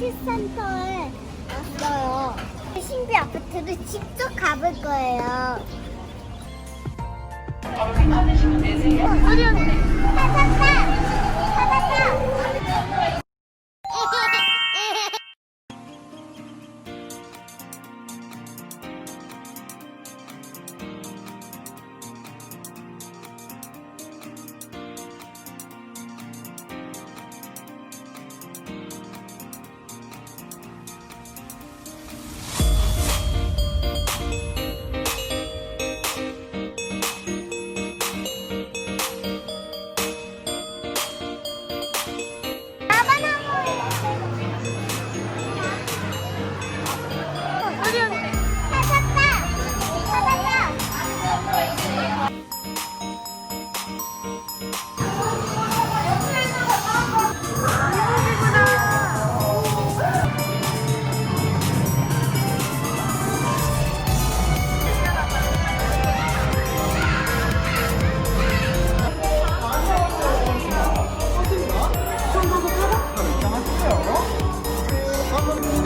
키스센터에 왔어요. 신비 아파트를 직접 가볼 거예요. 받으시면 되세요.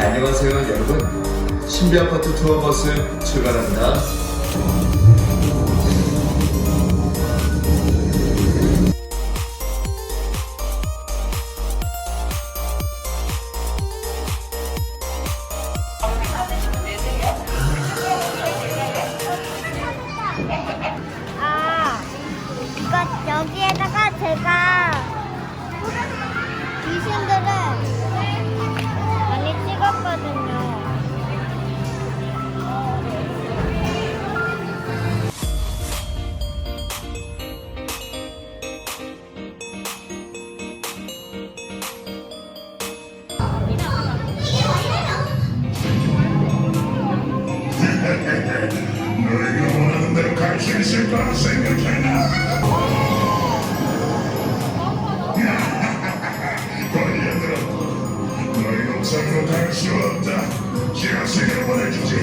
안녕하세요 여러분. 신비 아파트 투어 버스 출발합니다. 아, 이거 여기에다가 제가 귀신들을 있을 거라 생각했나? 걸려들어 너희 옥상으로 갈수 없다 지하 세계로 보내주지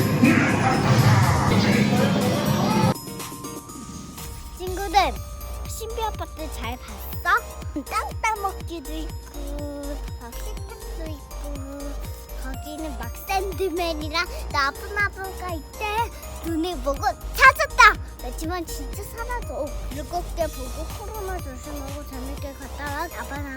친구들, 신비 아파트 잘 봤어? 땅 따먹기도 있고, 막 식탁도 있고, 거기는 막 샌드맨이랑 나부나부가 있대. 눈을 보고 찾았다! 그렇지만 진짜 사라져. 즐겁게 보고 코로나 조심하고 재밌게 갔다 와. 나바나